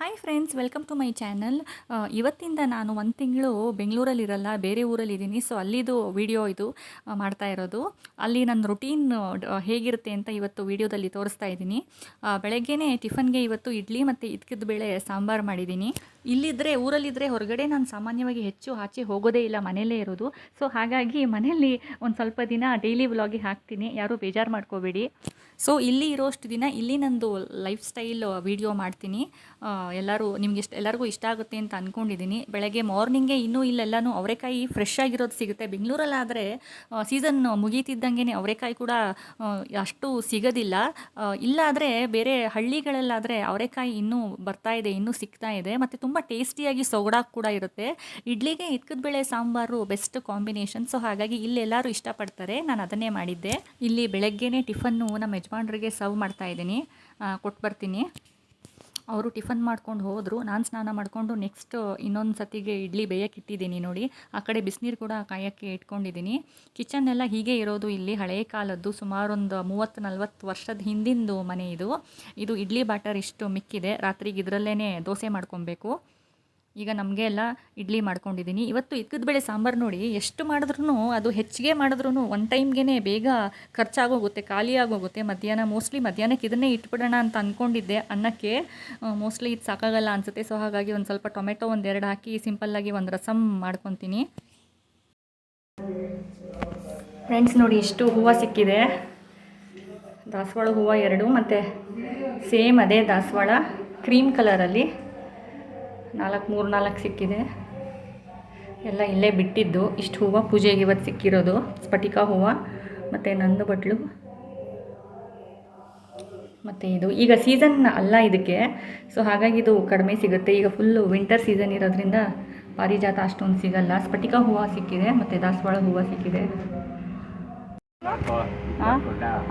Hi friends welcome to my channel ಇವತ್ತಿಂದ ನಾನು ಒಂದು ತಿಂಗಳು ಬೆಂಗಳೂರಲ್ಲಿರಲ್ಲ, ಬೇರೆ ಊರಲ್ಲಿದ್ದೀನಿ. ಸೊ ಅಲ್ಲಿದು ವಿಡಿಯೋ ಇದು ಮಾಡ್ತಾ ಇರೋದು. ಅಲ್ಲಿ ನನ್ನ ರುಟೀನ್ ಹೇಗಿರುತ್ತೆ ಅಂತ ಇವತ್ತು ವಿಡಿಯೋದಲ್ಲಿ ತೋರಿಸ್ತಾ ಇದ್ದೀನಿ. ಬೆಳಗ್ಗೆನೇ ಟಿಫನ್ಗೆ ಇವತ್ತು ಇಡ್ಲಿ ಮತ್ತು ಇದ್ಕಿದ ಬೇಳೆ ಸಾಂಬಾರು ಮಾಡಿದ್ದೀನಿ. ಇಲ್ಲಿದ್ದರೆ ಊರಲ್ಲಿದ್ದರೆ ಹೊರಗಡೆ ನಾನು ಸಾಮಾನ್ಯವಾಗಿ ಹೆಚ್ಚು ಆಚೆ ಹೋಗೋದೇ ಇಲ್ಲ, ಮನೆಯಲ್ಲೇ ಇರೋದು. ಸೊ ಹಾಗಾಗಿ ಮನೆಯಲ್ಲಿ ಒಂದು ಸ್ವಲ್ಪ ದಿನ ಡೈಲಿ ವ್ಲಾಗಿ ಹಾಕ್ತೀನಿ. ಯಾರೂ ಬೇಜಾರು ಮಾಡ್ಕೋಬೇಡಿ. ಸೊ ಇಲ್ಲಿ ಇರೋಷ್ಟು ದಿನ ಇಲ್ಲಿ ನಂದು ಲೈಫ್ ಸ್ಟೈಲ್ ವಿಡಿಯೋ ಮಾಡ್ತೀನಿ. ಎಲ್ಲರೂ ನಿಮ್ಗೆ ಇಷ್ಟ, ಎಲ್ಲರಿಗೂ ಇಷ್ಟ ಆಗುತ್ತೆ ಅಂತ ಅಂದ್ಕೊಂಡಿದ್ದೀನಿ ಬೆಳಗ್ಗೆ ಮಾರ್ನಿಂಗೇ ಇನ್ನೂ ಇಲ್ಲೆಲ್ಲನೂ ಅವರೆಕಾಯಿ ಫ್ರೆಶ್ ಆಗಿರೋದು ಸಿಗುತ್ತೆ. ಬೆಂಗಳೂರಲ್ಲಾದರೆ ಸೀಸನ್ ಮುಗೀತಿದ್ದಂಗೆ ಅವರೆಕಾಯಿ ಕೂಡ ಅಷ್ಟು ಸಿಗೋದಿಲ್ಲ. ಇಲ್ಲಾದರೆ ಬೇರೆ ಹಳ್ಳಿಗಳಲ್ಲಾದರೆ ಅವರೆಕಾಯಿ ಇನ್ನೂ ಬರ್ತಾ ಇದೆ, ಇನ್ನೂ ಸಿಗ್ತಾ ಇದೆ. ಮತ್ತು ತುಂಬ ಟೇಸ್ಟಿಯಾಗಿ ಸೊಗಡಾಗಿ ಕೂಡ ಇರುತ್ತೆ. ಇಡ್ಲಿಗೆ ಇತ್ಕದ ಬೇಳೆ, ಸಾಂಬಾರು ಬೆಸ್ಟ್ ಕಾಂಬಿನೇಷನ್ ಸೊ ಹಾಗಾಗಿ ಇಲ್ಲೆಲ್ಲರೂ ಇಷ್ಟಪಡ್ತಾರೆ. ನಾನು ಅದನ್ನೇ ಮಾಡಿದ್ದೆ. ಇಲ್ಲಿ ಬೆಳಗ್ಗೆನೇ ಟಿಫನ್ನು ನಮ್ಮ ಯಜಮಾನ್ರಿಗೆ ಸರ್ವ್ ಮಾಡ್ತಾ ಇದ್ದೀನಿ. ಕೊಟ್ಟು ಬರ್ತೀನಿ. ಅವರು ಟಿಫನ್ ಮಾಡ್ಕೊಂಡು ಹೋದರು. ನಾನು ಸ್ನಾನ ಮಾಡಿಕೊಂಡು ನೆಕ್ಸ್ಟ್ ಇನ್ನೊಂದು ಸತಿಗೆ ಇಡ್ಲಿ ಬೇಯಕ್ಕೆ ಇಟ್ಟಿದ್ದೀನಿ ನೋಡಿ. ಆ ಕಡೆ ಬಿಸಿನೀರು ಕೂಡ ಕಾಯೋಕ್ಕೆ ಇಟ್ಕೊಂಡಿದ್ದೀನಿ. ಕಿಚನ್ ಎಲ್ಲ ಹೀಗೆ ಇರೋದು ಇಲ್ಲಿ ಹಳೆಯ ಕಾಲದ್ದು ಸುಮಾರೊಂದು ಮೂವತ್ತು ನಲ್ವತ್ತು ವರ್ಷದ ಹಿಂದಿಂದು ಮನೆ ಇದು. ಇದು ಇಡ್ಲಿ ಬ್ಯಾಟರ್ ಇಷ್ಟು ಮಿಕ್ಕಿದೆ. ರಾತ್ರಿಗೆ ಇದರಲ್ಲೇ ದೋಸೆ ಮಾಡ್ಕೊಬೇಕು. ಈಗ ನಮಗೆ ಎಲ್ಲ ಇಡ್ಲಿ ಮಾಡ್ಕೊಂಡಿದ್ದೀನಿ ಇವತ್ತು ಇಕ್ಕದ ಬೇಳೆ ಸಾಂಬಾರು ನೋಡಿ ಎಷ್ಟು ಮಾಡಿದ್ರೂ ಅದು ಹೆಚ್ಚಿಗೆ ಮಾಡಿದ್ರೂ ಒನ್ ಟೈಮ್ಗೆ ಬೇಗ ಖರ್ಚಾಗೋಗುತ್ತೆ, ಖಾಲಿ ಆಗೋಗುತ್ತೆ. ಮಧ್ಯಾಹ್ನ ಮೋಸ್ಟ್ಲಿ ಮಧ್ಯಾಹ್ನಕ್ಕೆ ಇದನ್ನೇ ಇಟ್ಬಿಡೋಣ ಅಂತ ಅಂದ್ಕೊಂಡಿದ್ದೆ ಅನ್ನಕ್ಕೆ ಮೋಸ್ಟ್ಲಿ ಇದು ಸಾಕಾಗಲ್ಲ ಅನಿಸುತ್ತೆ. ಸೊ ಹಾಗಾಗಿ ಒಂದು ಸ್ವಲ್ಪ ಟೊಮೆಟೊ ಒಂದೆರಡು ಹಾಕಿ ಸಿಂಪಲ್ಲಾಗಿ ಒಂದು ರಸಮ್ ಮಾಡ್ಕೊತೀನಿ. ಫ್ರೆಂಡ್ಸ್ ನೋಡಿ ಇಷ್ಟು ಹೂವು ಸಿಕ್ಕಿದೆ. ದಾಸವಾಳ ಹೂವು ಎರಡು, ಮತ್ತು ಸೇಮ್ ಅದೇ ದಾಸವಾಳ ಕ್ರೀಮ್ ಕಲರಲ್ಲಿ ನಾಲ್ಕು, ಮೂರು, ನಾಲ್ಕು ಸಿಕ್ಕಿದೆ. ಎಲ್ಲ ಇಲ್ಲೇ ಬಿಟ್ಟಿದ್ದು. ಇಷ್ಟು ಹೂವು ಪೂಜೆಗೆ ಇವತ್ತು ಸಿಕ್ಕಿರೋದು. ಸ್ಫಟಿಕ ಹೂವು, ಮತ್ತು ನಂದು ಬಟ್ಲು, ಮತ್ತು ಇದು. ಈಗ ಸೀಸನ್ ಅಲ್ಲ ಇದಕ್ಕೆ. ಸೊ ಹಾಗಾಗಿ ಇದು ಕಡಿಮೆ ಸಿಗುತ್ತೆ. ಈಗ ಫುಲ್ಲು ವಿಂಟರ್ ಸೀಸನ್ ಇರೋದ್ರಿಂದ ಪಾರಿಜಾತ ಅಷ್ಟೊಂದು ಸಿಗಲ್ಲ. ಸ್ಫಟಿಕ ಹೂವು ಸಿಕ್ಕಿದೆ, ಮತ್ತು ದಾಸವಾಳ ಹೂವು ಸಿಕ್ಕಿದೆ.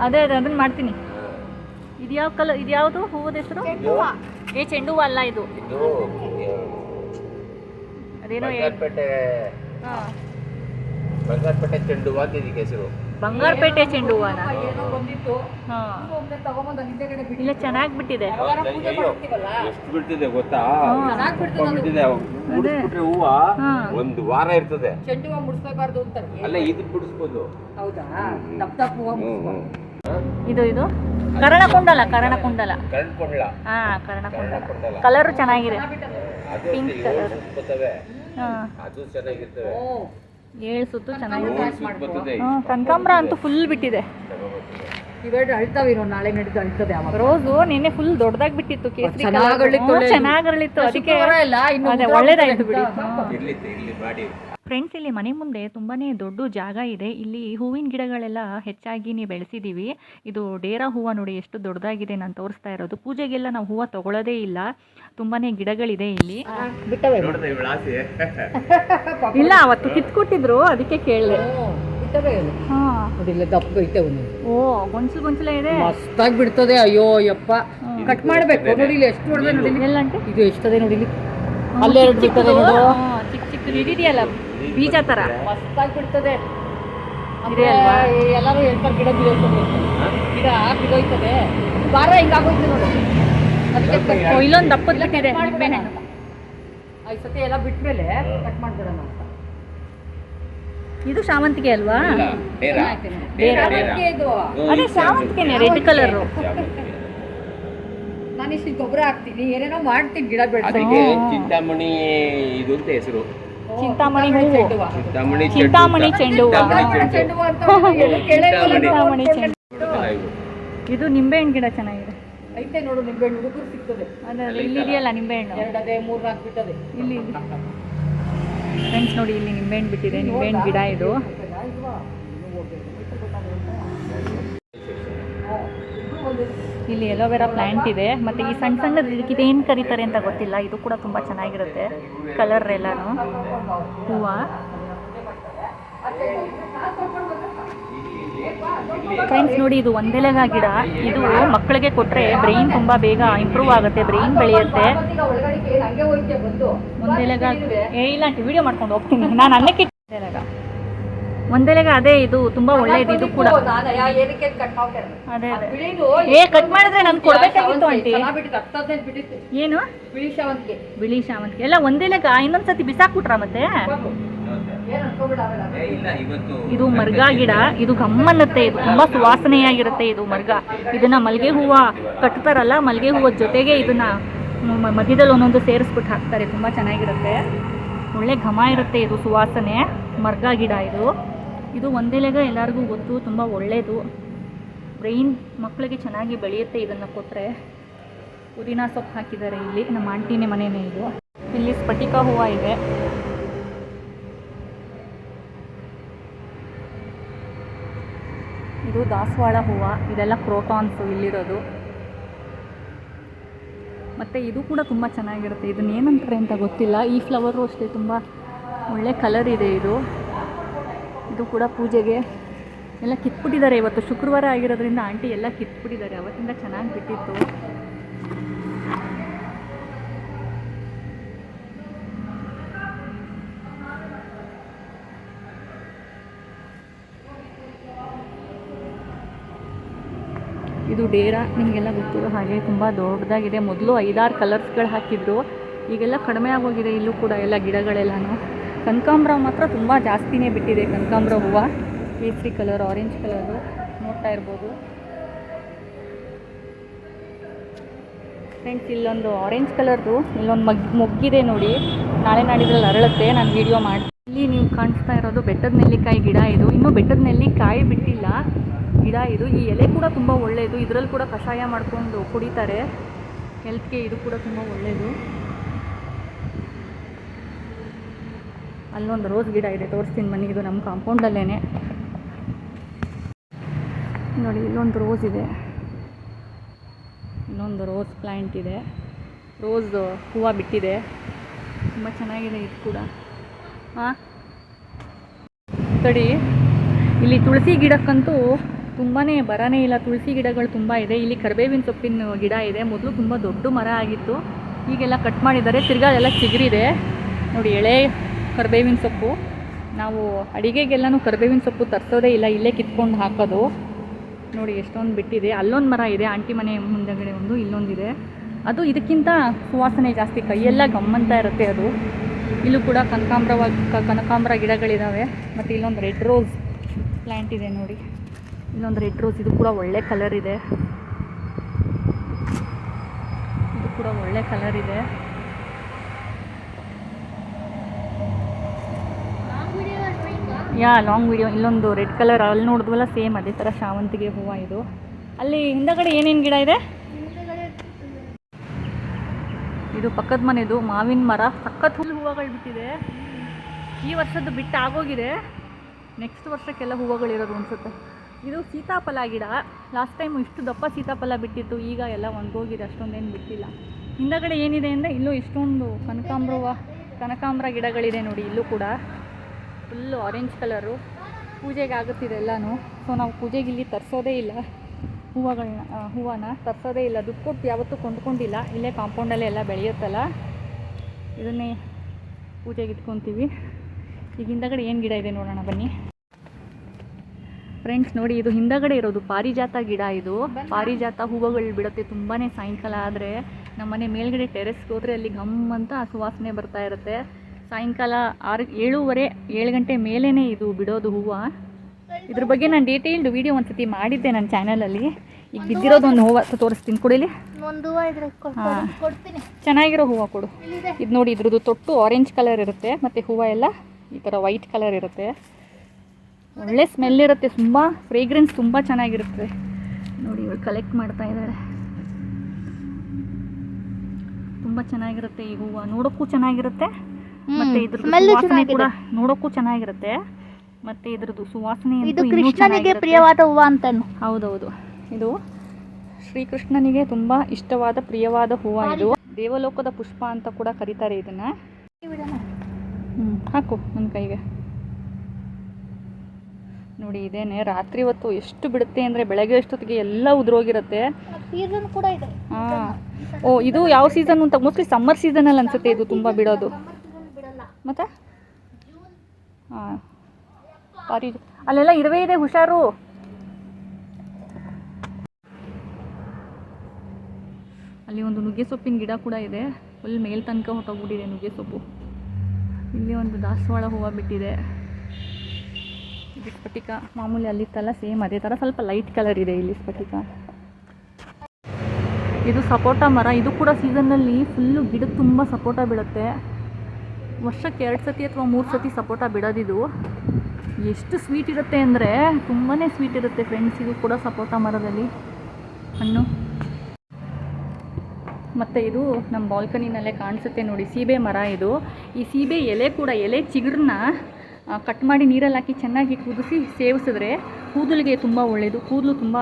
ಅದೇ ಅದೇ, ಅದನ್ನು ಮಾಡ್ತೀನಿ. ಇದು ಯಾವ ಕಲರ್ ಇದು ಯಾವುದು ಹೂವದ ಹೆಸರು? ಏ ಚೆಂಡು ಹೂವು ಅಲ್ಲ ಇದು? ಇದು ಅದೇನೋ ಬಂಗಾರಪೇಟೆ. ಹಾ. ಬಂಗಾರಪೇಟೆ ಚೆಂಡು ಹೂವು ಅಂತ ಇದಕ್ಕೆ ಹೆಸರು ಬಂಗಾರಪೇಟೆ ಚೆಂಡು ಹೂವನ? ಇಲ್ಲ ಚೆನ್ನಾಗಿ ಬಿಟ್ಟಿದೆ. ಎಷ್ಟು ಬಿಡ್ತಿದೆ ಗೊತ್ತಾ? ಬಿಡ್ತಿದೆ ಮುಡಿಸ್ಬಿಟ್ರೆ ಹೂವ ಹಾ. ಒಂದು ವಾರ ಇರ್ತದೆ. ಚೆಂಡು ಹೂವ ಮುಡಿಸ್ಕೋಬಾರ್ದು ಅಂತಾರೆ ಅಲ್ಲ ಇದು ಬಿಡಿಸ್ಬೋದು. ಹೌದಾ? ದಪ್ಪ ದಪ್ಪ ಹೂವ ಇದು ಇದು? ಕರ್ಣಕುಂಡಲ ಕರ್ಣಕುಂಡಲ. ಕರಣ ಕುಂಡಲ ಹಾ ಕರ್ಣಕುಂಡಲ. ಕರ್ಣಕುಂಡಲ. ಕಲರು ಚೆನ್ನಾಗಿದೆ. ಪಿಂಕ್ ಕಲರ್ ಏಳು colour. ಸುತ್ತು ಅದು ಚೆನ್ನಾಗಿರ್ತವೆ. ಏಳು ಸುತ್ತು ಚೆನ್ನಾಗಿದೆ. ಕನಕಾಂಬ್ರ ಅಂತೂ ಫುಲ್ ಬಿಟ್ಟಿದೆ. ಇವೆರಡು ನಾಳೆ ನಡೆದು ಅಳ್ತದೆ ಅವಾಗ ರೋಸು ನಿನ್ನೆ ಫುಲ್ ದೊಡ್ಡದಾಗಿ ಬಿಟ್ಟಿತ್ತು ಕೇಸರಿ ಚೆನ್ನಾಗಿರ್ಲಿತ್ತು ಚೆನ್ನಾಗಿ ಅರಳಿತ್ತು ಅದಕ್ಕೆ ಒಳ್ಳೇದಾಯ್ತು ಬಿಡಿ. ಫ್ರೆಂಡ್ಸ್ ಇಲ್ಲಿ ಮನೆ ಮುಂದೆ ತುಂಬಾ ದೊಡ್ಡ ಜಾಗ ಇದೆ. ಇಲ್ಲಿ ಹೂವಿನ ಗಿಡಗಳೆಲ್ಲ ಹೆಚ್ಚಾಗಿ ನೀವು ಬೆಳೆಸಿದ್ದೀವಿ ಇದು ಡೇರಾ ಹೂವು ನೋಡಿ ಎಷ್ಟು ದೊಡ್ಡದಾಗಿದೆ ನಾನು ತೋರಿಸ್ತಾ ಇರೋದು. ಪೂಜೆಗೆಲ್ಲ ನಾವು ಹೂವು ತಗೊಳ್ಳೋದೇ ಇಲ್ಲ. ತುಂಬಾ ಗಿಡಗಳಿದೆ ಇಲ್ಲಿ. ಇಲ್ಲ ಅವತ್ತು ಕಿತ್ಕೊಟ್ಟಿದ್ರು ಅದಕ್ಕೆ ಕೇಳಿದೆ. ಓ ಗೊಂಚಲು ಗೊಂಚಲ ಇದೆ. ಮಸ್ತಾಗಿ ಬಿಡ್ತದೆ ಅಯ್ಯೋ ಯಪ್ಪ. ಕಟ್ ಮಾಡ್ಬೇಕು. ನೋಡಿಲಿ ಎಷ್ಟು ಹೊಡೆದೆ ಇದು ಎಷ್ಟದೆ ನೋಡು. ಹಿಡಿದೆಯಲ್ಲ ಬೀಜ ಥರ ಮಸ್ತಾಗಿ ಬಿಡ್ತದೆ ಇದೆ ಅಲ್ವಾ? ಆಮೇಲೆ ಎಲ್ಲರೂ ಹೇಳ್ತಾರೆ ಗಿಡ ಬಿಡೋಯ್ತದೆ ಗಿಡ ಬಿಡೋಯ್ತದೆ ಬಾರ ಹಿಂಗಾಗೋಯ್ತು ನೋಡಿ. ಅದಕ್ಕೆ ಇಲ್ಲೊಂದು ದಪ್ಪದ ಬಿಟ್ಟಿದೆ ಐದು ಸತಿ ಎಲ್ಲ ಬಿಟ್ಮೇಲೆ ಕಟ್ ಮಾಡ್ಬಿಡೋಣ ಅಂತ. ಇದು ಶಾವಂತಿಗೆ ಅಲ್ವಾ? ಅದೇ ಶಾವಂತಿಗೆನೆ ರೆಡ್ ಕಲರ್ ನಾನು ಇಷ್ಟು ಗೊಬ್ಬರ ಹಾಕ್ತೀನಿ ಏನೇನೋ ಮಾಡ್ತೀನಿ ಗಿಡ ಬೆಳೆಸಿ. ಅದಕ್ಕೆ ಚಿಂತಾಮಣಿ ಇದು ಅಂತ ಹೆಸರು. ಚಿಂತಾಮಣಿ ಹೂವು ಚಿಂತಾಮಣಿ ಚಿಂತಾಮಣಿ ಚೆಂಡು ಹೂವು. ಚಿಂತಾಮಣಿ ಚೆಂಡು ಇದು ನಿಂಬೆಹಣ್ಣು ಗಿಡ ಚೆನ್ನಾಗಿದೆ. ಐತೆ ನೋಡು ನಿಂಬೆಹಣ್ಣು. ಹುಡುಗರು ಸಿಗ್ತದೆ. ಇಲ್ಲಿ ಇದೆಯಲ್ಲ ನಿಂಬೆಹಣ್ಣು? ಎರಡದೇ ಮೂರು ನಾಲ್ಕು ಬಿಟ್ಟದೆ. ಇಲ್ಲಿ ಫ್ರೆಂಡ್ಸ್ ನೋಡಿ ಇಲ್ಲಿ ನಿಂಬೆಹಣ್ಣು ಬಿಟ್ಟಿದೆ. ನಿಂಬೆಹಣ್ಣು ಗಿಡ ಇದು. ಇಲ್ಲಿ ಎಲೋವೆರಾ ಪ್ಲ್ಯಾಂಟ್ ಇದೆ. ಮತ್ತು ಈ ಸಣ್ಣ ಸಣ್ಣದು ಇದಕ್ಕೆ ಏನು ಕರೀತಾರೆ ಅಂತ ಗೊತ್ತಿಲ್ಲ. ಇದು ಕೂಡ ತುಂಬ ಚೆನ್ನಾಗಿರುತ್ತೆ. ಕಲರ್ ಎಲ್ಲನೂ. ಹೂವ. ಫ್ರೆಂಡ್ಸ್ ನೋಡಿ, ಇದು ಒಂದೆಲೆಗ ಗಿಡ. ಇದು ಮಕ್ಕಳಿಗೆ ಕೊಟ್ಟರೆ ಬ್ರೈನ್ ತುಂಬ ಬೇಗ ಇಂಪ್ರೂವ್ ಆಗುತ್ತೆ ಬ್ರೈನ್ ಬೆಳೆಯುತ್ತೆ. ಒಂದೆಲೆಗ ಏ, ಇಲ್ಲ ವಿಡಿಯೋ ಮಾಡ್ಕೊಂಡು ಹೋಗ್ತೀನಿ. ನಾನು ಅನ್ನಕ್ಕೆ ಒಂದೆಲೆಗೆ ಅದೇ ಇದು ತುಂಬಾ ಒಳ್ಳೇದು ಇದು ಕೂಡ. ನಾನು ಯಾ- ಏನಕ್ಕೆ ಕಟ್ ಮಾಡ್ತಾರೆ ಅದೇ ಅದೇ. ಏ ಕಟ್ ಮಾಡಿದ್ರೆ ನಾನು ಕೊಡ್ಬೇಕಾಗಿತ್ತು ಆಂಟಿ. ಏನು? ಬಿಳಿ ಶಾವಂತಿಗೆ ಬಿಳಿ ಶಾವಂತಿಗೆ. ಎಲ್ಲ ಒಂದೆಲೆಗ ಇನ್ನೊಂದ್ಸತಿ ಬಿಸಾಕ್ಬಿಟ್ರ ಮತ್ತೆ? ಬಾಬು, ಏನ್ ಅನ್ಕೋಬೇಡ ಅವೆಲ್ಲ. ಇಲ್ಲ ಇವತ್ತು ಇದು ಮರ್ಗ ಗಿಡ. ಇದು ಗಮ್ಮನ್ನತ್ತೆ ಇದು ತುಂಬಾ ಸುವಾಸನೆಯಾಗಿರುತ್ತೆ ಇದು ಮರ್ಗ. ಇದನ್ನ ಮಲ್ಗೆ ಹೂವ ಕಟ್ತಾರಲ್ಲ ಮಲ್ಗೆ ಹೂವ ಜೊತೆಗೆ ಇದನ್ನ ಮಧ್ಯದಲ್ಲಿ ಒಂದೊಂದು ಸೇರಿಸ್ಬಿಟ್ಟು ಹಾಕ್ತಾರೆ. ತುಂಬಾ ಚೆನ್ನಾಗಿರುತ್ತೆ. ಒಳ್ಳೆ ಘಮ ಇರುತ್ತೆ ಇದು ಸುವಾಸನೆ. ಮರ್ಗ ಗಿಡ ಇದು. ಇದು ಒಂದೆಲೆಗ ಎಲ್ಲರಿಗೂ ಗೊತ್ತು, ತುಂಬ ಒಳ್ಳೆಯದು ಬ್ರೈನ್ ಮಕ್ಕಳಿಗೆ ಚೆನ್ನಾಗಿ ಬೆಳೆಯುತ್ತೆ ಇದನ್ನು ಕೊಟ್ಟರೆ ಪುದೀನ ಸೊಪ್ಪು ಹಾಕಿದ್ದಾರೆ ಇಲ್ಲಿ, ನಮ್ಮ ಆಂಟಿನೇ ಮನೆಯೇ ಇದು. ಇಲ್ಲಿ ಸ್ಫಟಿಕ ಹೂವು ಇದೆ. ಇದು ದಾಸವಾಳ ಹೂವು, ಇದೆಲ್ಲ ಕ್ರೋಟಾನ್ಸು ಇಲ್ಲಿರೋದು. ಮತ್ತು ಇದು ಕೂಡ ತುಂಬ ಚೆನ್ನಾಗಿರುತ್ತೆ. ಇದನ್ನ ಏನಂತಾರೆ ಅಂತ ಗೊತ್ತಿಲ್ಲ. ಈ ಫ್ಲವರು ಅಷ್ಟೇ ತುಂಬ ಒಳ್ಳೆ ಕಲರ್ ಇದೆ ಇದು. ಇದು ಕೂಡ ಪೂಜೆಗೆ ಎಲ್ಲ ಕಿತ್ಬಿಟ್ಟಿದ್ದಾರೆ. ಇವತ್ತು ಶುಕ್ರವಾರ ಆಗಿರೋದ್ರಿಂದ ಆಂಟಿ ಎಲ್ಲ ಕಿತ್ಬಿಟ್ಟಿದ್ದಾರೆ. ಅವತ್ತಿಂದ ಚೆನ್ನಾಗಿ ಬಿಟ್ಟಿತ್ತು. ಇದು ಡೇರಾ. ನಿಮಗೆಲ್ಲ ಗೊತ್ತಿರೋ ಹಾಗೆ ತುಂಬ ದೊಡ್ಡದಾಗಿದೆ. ಮೊದಲು ಐದಾರು ಕಲರ್ಸ್ಗಳು ಹಾಕಿದ್ರು. ಈಗೆಲ್ಲ ಕಡಿಮೆ ಆಗೋಗಿದೆ. ಇಲ್ಲೂ ಕೂಡ ಎಲ್ಲ ಗಿಡಗಳೆಲ್ಲನೂ. ಕನಕಾಂಬ್ರ ಮಾತ್ರ ತುಂಬ ಜಾಸ್ತಿನೇ ಬಿಟ್ಟಿದೆ ಕನಕಾಂಬ್ರ ಹೂವು. ಕೇಸರಿ ಕಲರ್ ಆರೆಂಜ್ ಕಲರು ನೋಡ್ತಾ ಇರ್ಬೋದು. ಫ್ರೆಂಡ್ಸ್ ಇಲ್ಲೊಂದು ಆರೆಂಜ್ ಕಲರ್ದು ಇಲ್ಲೊಂದು ಮಗ್, ಮೊಗ್ಗಿದೆ ನೋಡಿ. ನಾಳೆ ನಾಡಿದ್ರಲ್ಲಿ ಅರಳುತ್ತೆ, ನಾನು ವಿಡಿಯೋ ಮಾಡಿ ಇಲ್ಲಿ ನೀವು ಕಾಣಿಸ್ತಾ ಇರೋದು ಬೆಟ್ಟದ ನೆಲ್ಲಿಕಾಯಿ ಗಿಡ ಇದು. ಇನ್ನೂ ಬೆಟ್ಟದ ನೆಲ್ಲಿಕಾಯಿ ಬಿಟ್ಟಿಲ್ಲ. ಗಿಡ ಇದು. ಈ ಎಲೆ ಕೂಡ ತುಂಬ ಒಳ್ಳೆಯದು ಇದರಲ್ಲಿ ಕೂಡ ಕಷಾಯ ಮಾಡಿಕೊಂಡು ಕುಡಿತಾರೆ. ಹೆಲ್ತ್ಗೆ ಇದು ಕೂಡ ತುಂಬ ಒಳ್ಳೆಯದು ಅಲ್ಲೊಂದು ರೋಸ್ ಗಿಡ ಇದೆ, ತೋರಿಸ್ತೀನಿ ಬನ್ನಿ, ಇದು ನಮ್ಮ ಕಾಂಪೌಂಡಲ್ಲೇ ನೋಡಿ, ಇಲ್ಲೊಂದು ರೋಸ್ ಇದೆ. ಇನ್ನೊಂದು ರೋಸ್ ಪ್ಲ್ಯಾಂಟ್ ಇದೆ. ರೋಸ್ ಹೂವು ಬಿಟ್ಟಿದೆ. ತುಂಬ ಚೆನ್ನಾಗಿದೆ ಇದು ಕೂಡ. ಹಾಂ ತಡಿ, ಇಲ್ಲಿ ತುಳಸಿ ಗಿಡಕ್ಕಂತೂ ತುಂಬಾ ಬರನೇ ಇಲ್ಲ. ತುಳಸಿ ಗಿಡಗಳು ತುಂಬ ಇದೆ. ಇಲ್ಲಿ ಕರಿಬೇವಿನ ಸೊಪ್ಪಿನ ಗಿಡ ಇದೆ. ಮೊದಲು ತುಂಬ ದೊಡ್ಡ ಮರ ಆಗಿತ್ತು. ಈಗೆಲ್ಲ ಕಟ್ ಮಾಡಿದ್ದಾರೆ. ತಿರ್ಗಾ ಎಲ್ಲ ಚಿಗುರಿದೆ. ನೋಡಿ, ಎಳೆ ಕರಿಬೇವಿನ ಸೊಪ್ಪು. ನಾವು ಅಡಿಗೆಗೆಲ್ಲನೂ ಕರಿಬೇವಿನ ಸೊಪ್ಪು ತರಿಸೋದೇ ಇಲ್ಲ, ಇಲ್ಲೇ ಕಿತ್ಕೊಂಡು ಹಾಕೋದು. ನೋಡಿ ಎಷ್ಟೊಂದು ಬಿಟ್ಟಿದೆ. ಅಲ್ಲೊಂದು ಮರ ಇದೆ, ಆಂಟಿ ಮನೆ ಮುಂದಗಡೆ ಒಂದು, ಇಲ್ಲೊಂದಿದೆ. ಅದು ಇದಕ್ಕಿಂತ ಸುವಾಸನೆ ಜಾಸ್ತಿ, ಕೈಯೆಲ್ಲ ಗಮ್ಮಂತ ಇರುತ್ತೆ ಅದು. ಇಲ್ಲೂ ಕೂಡ ಕನಕಾಂಬ್ರವಾಗಿ ಕ- ಕನಕಾಂಬ್ರ ಗಿಡಗಳಿದ್ದಾವೆ ಮತ್ತು ಇಲ್ಲೊಂದು ರೆಡ್ ರೋಸ್ ಪ್ಲ್ಯಾಂಟ್ ಇದೆ ನೋಡಿ. ಇಲ್ಲೊಂದು ರೆಡ್ ರೋಸ್, ಇದು ಕೂಡ ಒಳ್ಳೆ ಕಲರ್ ಇದೆ. ಇದು ಕೂಡ ಒಳ್ಳೆ ಕಲರ್ ಇದೆ. ಯಾ ಲಾಂಗ್ ವಿಡಿಯೋ ಇಲ್ಲೊಂದು ರೆಡ್ ಕಲರ್ ಅಲ್ಲಿ ನೋಡಿದ್ವಲ್ಲ ಸೇಮ್ ಅದೇ ಥರ ಶಾವಂತಿಗೆ ಹೂವು ಇದು. ಅಲ್ಲಿ ಹಿಂದಗಡೆ ಏನೇನು ಗಿಡ ಇದೆ? ಇದು ಪಕ್ಕದ ಮನೆದು ಮಾವಿನ ಮರ. ಸಖತ್ ಹುಲ್ಲು ಹೂವುಗಳು ಬಿಟ್ಟಿದೆ. ಈ ವರ್ಷದ್ದು ಬಿಟ್ಟು ಆಗೋಗಿದೆ. ನೆಕ್ಸ್ಟ್ ವರ್ಷಕ್ಕೆಲ್ಲ ಹೂವುಗಳಿರೋದು ಅನ್ಸುತ್ತೆ. ಇದು ಸೀತಾಫಲ ಗಿಡ. ಲಾಸ್ಟ್ ಟೈಮ್ ಇಷ್ಟು ದಪ್ಪ ಸೀತಾಫಲ ಬಿಟ್ಟಿತ್ತು. ಈಗ ಎಲ್ಲ ಒಣಗೋಗಿದೆ. ಅಷ್ಟೊಂದೇನು ಬಿಟ್ಟಿಲ್ಲ. ಹಿಂದಗಡೆ ಏನಿದೆ ಅಂದರೆ, ಇಲ್ಲೂ ಇಷ್ಟೊಂದು ಕನಕಾಂಬ್ರವ, ಕನಕಾಂಬ್ರ ಗಿಡಗಳಿದೆ ನೋಡಿ, ಇಲ್ಲೂ ಕೂಡ. ಫುಲ್ಲು ಆರೆಂಜ್ ಕಲರು ಪೂಜೆಗೆ ಆಗುತ್ತಿದೆ ಎಲ್ಲನೂ. ಸೊ ನಾವು ಪೂಜೆಗೆ ಇಲ್ಲಿ ತರಿಸೋದೇ ಇಲ್ಲ. ಹೂವುಗಳನ್ನ ಹೂವನ್ನ ತರಿಸೋದೇ ಇಲ್ಲ. ದುಡ್ಡು ಕೊಟ್ಟು ಯಾವತ್ತೂ ಕೊಂಡ್ಕೊಂಡಿಲ್ಲ. ಇಲ್ಲೇ ಕಾಂಪೌಂಡಲ್ಲೇ ಎಲ್ಲ ಬೆಳೆಯುತ್ತಲ್ಲ. ಇದನ್ನೇ ಪೂಜೆಗೆ ಇಟ್ಕೊತೀವಿ. ಈಗ ಹಿಂದಗಡೆ ಏನು ಗಿಡ ಇದೆ ನೋಡೋಣ ಬನ್ನಿ. ಫ್ರೆಂಡ್ಸ್ ನೋಡಿ ಇದು ಹಿಂದಗಡೆ ಇರೋದು ಪಾರಿಜಾತ ಗಿಡ ಇದು. ಪಾರಿಜಾತ ಹೂವುಗಳು ಬಿಡುತ್ತೆ ತುಂಬಾ ಸಾಯಂಕಾಲ ಆದರೆ. ನಮ್ಮನೆ ಮೇಲ್ಗಡೆ ಟೆರೆಸ್ಗೆ ಹೋದರೆ ಅಲ್ಲಿ ಘಮ್ ಅಂತ ಸುವಾಸನೆ ಬರ್ತಾ ಇರುತ್ತೆ. ಸಾಯಂಕಾಲ ಆರು ಏಳೂವರೆ ಏಳು ಗಂಟೆ ಮೇಲೇ ಇದು ಬಿಡೋದು ಹೂವು. ಇದ್ರ ಬಗ್ಗೆ ನಾನು ಡೀಟೇಲ್ಡ್ ವಿಡಿಯೋ ಒಂದ್ಸತಿ ಮಾಡಿದ್ದೆ ನನ್ನ ಚಾನಲಲ್ಲಿ ಈಗ ಬಿದ್ದಿರೋದು ಒಂದು ಹೂವು ತೋರಿಸ್ತೀನಿ ಕೊಡಿಲಿ ಚೆನ್ನಾಗಿರೋ ಹೂವು ಕೊಡು. ಇದು ನೋಡಿ ಇದ್ರದ್ದು ತೊಟ್ಟು ಆರೆಂಜ್ ಕಲರ್ ಇರುತ್ತೆ ಮತ್ತು ಹೂವು ಎಲ್ಲ ಈ ಥರ ವೈಟ್ ಕಲರ್ ಇರುತ್ತೆ. ಒಳ್ಳೆ ಸ್ಮೆಲ್ ಇರುತ್ತೆ ತುಂಬ ಫ್ರೇಗ್ರೆನ್ಸ್ ತುಂಬ ಚೆನ್ನಾಗಿರುತ್ತೆ. ನೋಡಿ ಇವಳು ಕಲೆಕ್ಟ್ ಮಾಡ್ತಾ ಇದ್ದಾರೆ ತುಂಬ ಚೆನ್ನಾಗಿರುತ್ತೆ ಈ ಹೂವು. ನೋಡೋಕ್ಕೂ ಚೆನ್ನಾಗಿರುತ್ತೆ. ಮತ್ತು smell ಸುವಾಸನೆ ಕೂಡ. ನೋಡೋಕ್ಕೂ ಚೆನ್ನಾಗಿರುತ್ತೆ. ಮತ್ತೆ ಇದ್ರದ್ದು ಸುವಾಸನೆ ಇದು ಕೃಷ್ಣನಿಗೆ. ಪ್ರಿಯವಾದ ಹೂವು ಅಂತಾನು ಹೌದೌದು. ಇದು ಶ್ರೀಕೃಷ್ಣನಿಗೆ ತುಂಬಾ ಇಷ್ಟವಾದ ಪ್ರಿಯವಾದ ಹೂವು ಇದು. ದೇವಲೋಕದ ಪುಷ್ಪ ಅಂತ ಕೂಡ ಕರೀತಾರೆ ಇದನ್ನ. ಹ್ಞೂ ಹಾಕು ನನ್ನ ಕೈಗೆ. ನೋಡಿ ಇದೇನೆ ರಾತ್ರಿ ಹೊತ್ತು ಎಷ್ಟು ಬಿಡುತ್ತೆ ಅಂದರೆ ಬೆಳಗ್ಗೆ ಎಷ್ಟೊತ್ತಿಗೆ ಎಲ್ಲ ಉದುರೋಗಿರುತ್ತೆ. ಹಾಂ. ಓ ಇದು ಯಾವ ಸೀಸನ್ ಅಂತ? ಮೋಸ್ಟ್ಲಿ ಸಮ್ಮರ್ ಸೀಸನಲ್ಲಿ ಅನ್ಸುತ್ತೆ ಇದು ತುಂಬ ಬಿಡೋದು. ಮತ್ತೆ? ಹಾಂ. ಪಾರಿ ಅಲ್ಲೆಲ್ಲ ಇರುವೆ ಇದೆ ಹುಷಾರು. ಅಲ್ಲಿ ಒಂದು ನುಗ್ಗೆ ಸೊಪ್ಪಿನ ಗಿಡ ಕೂಡ ಇದೆ. ಫುಲ್ ಮೇಲ್ ತನಕ ಹೊಟ್ಟೋಗ್ಬಿಟ್ಟಿದೆ ನುಗ್ಗೆ ಸೊಪ್ಪು. ಇಲ್ಲಿ ಒಂದು ದಾಸವಾಳ ಹೂವು ಬಿಟ್ಟಿದೆ. ಇದು ಸ್ಫಟಿಕ ಮಾಮೂಲಿ ಅಲ್ಲಿತ್ತಲ್ಲ ಸೇಮ್ ಅದೇ ಥರ ಸ್ವಲ್ಪ ಲೈಟ್ ಕಲರ್ ಇದೆ ಇಲ್ಲಿ ಸ್ಫಟಿಕ. ಇದು ಸಪೋಟ ಮರ. ಇದು ಕೂಡ ಸೀಸನ್ನಲ್ಲಿ ಫುಲ್ಲು ಗಿಡ ತುಂಬ ಸಪೋಟ ಬೀಳುತ್ತೆ. ವರ್ಷಕ್ಕೆ ಎರಡು ಸತಿ ಅಥವಾ ಮೂರು ಸತಿ ಸಪೋಟ ಬಿಡೋದಿದು. ಎಷ್ಟು ಸ್ವೀಟ್ ಇರುತ್ತೆ ಅಂದರೆ ತುಂಬಾ ಸ್ವೀಟ್ ಇರುತ್ತೆ ಫ್ರೆಂಡ್ಸ್ ಕೂಡ ಸಪೋಟ ಮರದಲ್ಲಿ ಹಣ್ಣು. ಮತ್ತು ಇದು ನಮ್ಮ ಬಾಲ್ಕನಿನಲ್ಲೇ ಕಾಣಿಸುತ್ತೆ ನೋಡಿ, ಸೀಬೆ ಮರ ಇದು. ಈ ಸೀಬೆ ಎಲೆ ಕೂಡ, ಎಲೆ ಚಿಗುರನ್ನ ಕಟ್ ಮಾಡಿ ನೀರಲ್ಲಿ ಹಾಕಿ ಚೆನ್ನಾಗಿ ಕುದಿಸಿ ಸೇವಿಸಿದ್ರೆ ಕೂದಲಿಗೆ ತುಂಬ ಒಳ್ಳೆಯದು ಕೂದಲು ತುಂಬ